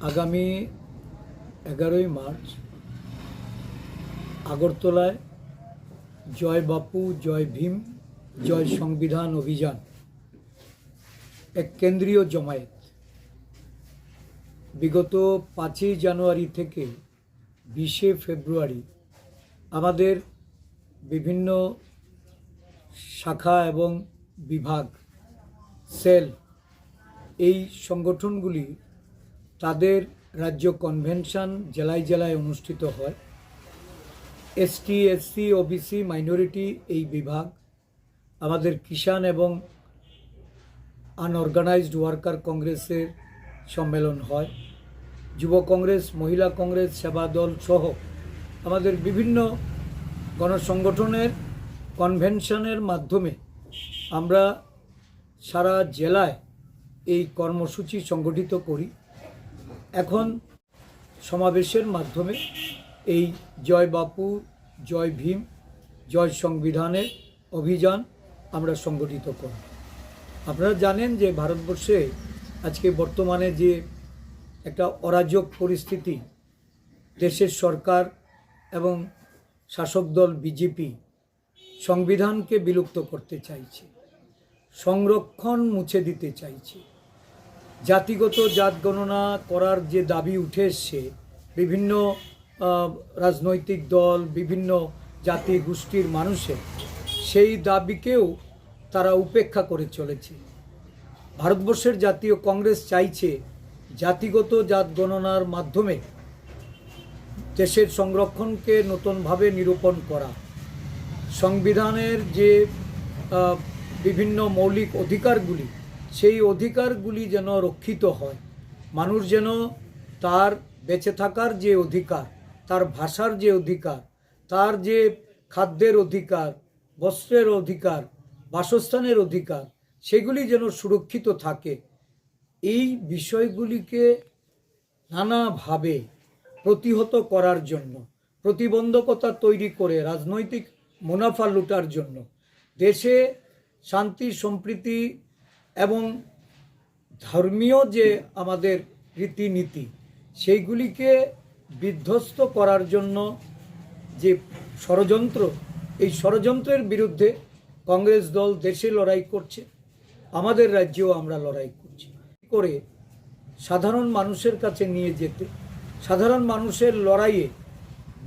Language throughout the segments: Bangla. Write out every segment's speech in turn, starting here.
আগামী এগারোই মার্চ আগরতলায় জয় বাপু, জয় ভীম, জয় সংবিধান অভিযান, এক কেন্দ্রীয় জমায়েত। বিগত পাঁচই জানুয়ারি থেকে বিশে ফেব্রুয়ারি আমাদের বিভিন্ন শাখা এবং বিভাগ, সেল এই সংগঠনগুলি তাদের রাজ্য কনভেনশন জেলায় জেলায় অনুষ্ঠিত হয়। এসটি এসসি ওবিসি মাইনরিটি এই বিভাগ, আমাদের কিষাণ এবং আনঅর্গানাইজড ওয়ার্কার কংগ্রেসের সম্মেলন হয়। যুব কংগ্রেস মহিলা কংগ্রেস সেবা দল সহ আমাদের বিভিন্ন গণসংগঠনের কনভেনশনের মাধ্যমে আমরা সারা জেলায় এই কর্মসূচি সংগঠিত করি। এখন সমাবেশের মাধ্যমে এই জয় বাপু, জয় ভীম, জয় সংবিধানের অভিযান আমরা সংগঠিত করি আপনারা জানেন যে ভারতবর্ষে আজকে বর্তমানে যে একটা অরাজক পরিস্থিতি, দেশের সরকার এবং শাসক দল বিজেপি সংবিধানকে বিলুপ্ত করতে চাইছে, সংরক্ষণ মুছে দিতে চাইছে। জাতিগত জাত গণনা করার যে দাবি উঠে এসছে, বিভিন্ন রাজনৈতিক দল, বিভিন্ন জাতি গোষ্ঠীর মানুষের, সেই দাবিকেও তারা উপেক্ষা করে চলেছে। ভারতবর্ষের জাতীয় কংগ্রেস চাইছে জাতিগত জাত গণনার মাধ্যমে দেশের সংরক্ষণকে নতুনভাবে নিরূপণ করা। সংবিধানের যে বিভিন্ন মৌলিক অধিকারগুলি সেই অধিকারগুলি যেন রক্ষিত হয়। মানুষ যেন তার বেঁচে থাকার যে অধিকার, তার ভাষার যে অধিকার, তার যে খাদ্যের অধিকার, বস্ত্রের অধিকার, বাসস্থানের অধিকার, সেগুলি যেন সুরক্ষিত থাকে। এই বিষয়গুলিকে নানাভাবে প্রতিহত করার জন্য, প্রতিবন্ধকতা তৈরি করে রাজনৈতিক মুনাফা লুটার জন্য, দেশে শান্তি, সম্প্রীতি এবং ধর্মীয় যে আমাদের রীতিনীতি, সেইগুলিকে বিধ্বস্ত করার জন্য যে ষড়যন্ত্র, এই ষড়যন্ত্রের বিরুদ্ধে কংগ্রেস দল দেশে লড়াই করছে, আমাদের রাজ্যেও আমরা লড়াই করছি। করে সাধারণ মানুষের কাছে নিয়ে যেতে, সাধারণ মানুষের লড়াইয়ে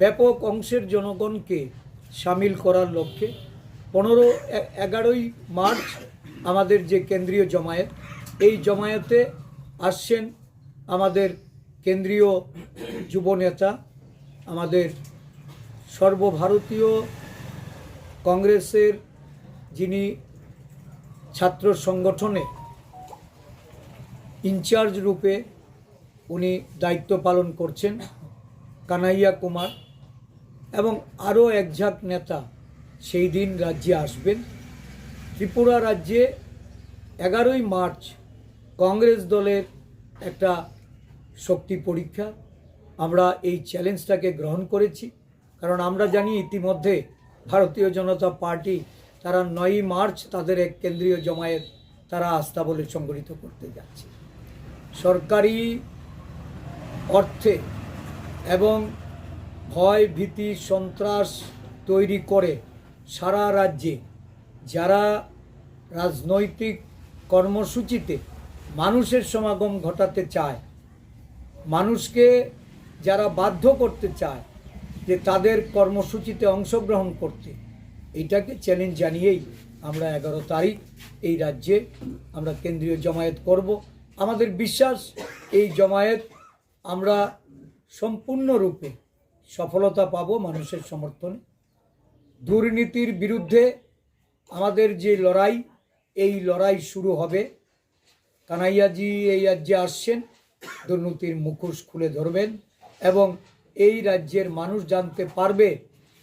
ব্যাপক অংশের জনগণকে সামিল করার লক্ষ্যে পনেরো এগারোই মার্চ আমাদের যে কেন্দ্রীয় জমায়েত, এই জমায়েতে আসছেন আমাদের কেন্দ্রীয় যুব নেতা, আমাদের সর্বভারতীয় কংগ্রেসের যিনি ছাত্র সংগঠনে ইনচার্জ রূপে উনি দায়িত্ব পালন করছেন, কানাইয়া কুমার এবং আরও একঝাঁক নেতা সেই দিন রাজ্যে আসবেন। ত্রিপুরা রাজ্যে এগারোই মার্চ কংগ্রেস দলের একটা শক্তি পরীক্ষা। আমরা এই চ্যালেঞ্জটাকে গ্রহণ করেছি, কারণ আমরা জানি ইতিমধ্যে ভারতীয় জনতা পার্টি তারা নয়ই মার্চ তাদের এক কেন্দ্রীয় জমায়েত তারা আস্থা বলে সংগঠিত করতে যাচ্ছে। সরকারি অর্থে এবং ভয়, ভীতি, সন্ত্রাস তৈরি করে সারা রাজ্যে যারা রাজনৈতিক কর্মসূচিতে মানুষের সমাগম ঘটাতে চায়, মানুষকে যারা বাধ্য করতে চায় যে তাদের কর্মসূচিতে অংশগ্রহণ করতে এইটাকে চ্যালেঞ্জ জানিয়েই আমরা এগারো তারিখ এই রাজ্যে আমরা কেন্দ্রীয় জমায়েত করব। আমাদের বিশ্বাস, এই জমায়েত আমরা সম্পূর্ণরূপে সফলতা পাব মানুষের সমর্থনে। দুর্নীতির বিরুদ্ধে আমাদের যে লড়াই, এই লড়াই শুরু হবে। কানাইয়াজি এই রাজ্যে আসছেন, দুর্নীতির মুখোশ খুলে ধরবেন এবং এই রাজ্যের মানুষ জানতে পারবে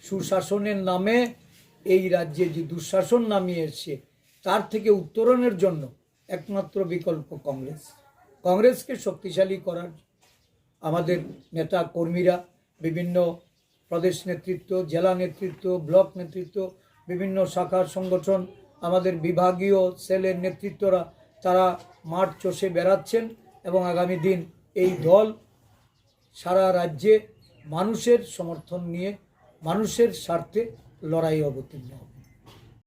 সুশাসনের নামে এই রাজ্যে যে দুঃশাসন নামিয়ে এসছে, তার থেকে উত্তরণের জন্য একমাত্র বিকল্প কংগ্রেস। কংগ্রেসকে শক্তিশালী করার আমাদের নেতা কর্মীরা, বিভিন্ন প্রদেশ নেতৃত্ব, জেলা নেতৃত্ব, ব্লক নেতৃত্ব বিভিন্ন শাখার সংগঠন, আমাদের বিভাগীয় সেলের নেতৃত্বরা, তারা মাঠ চষে বেড়াচ্ছেন এবং আগামী দিন এই দল সারা রাজ্যে মানুষের সমর্থন নিয়ে, মানুষের স্বার্থে লড়াই অবতীর্ণ হবে।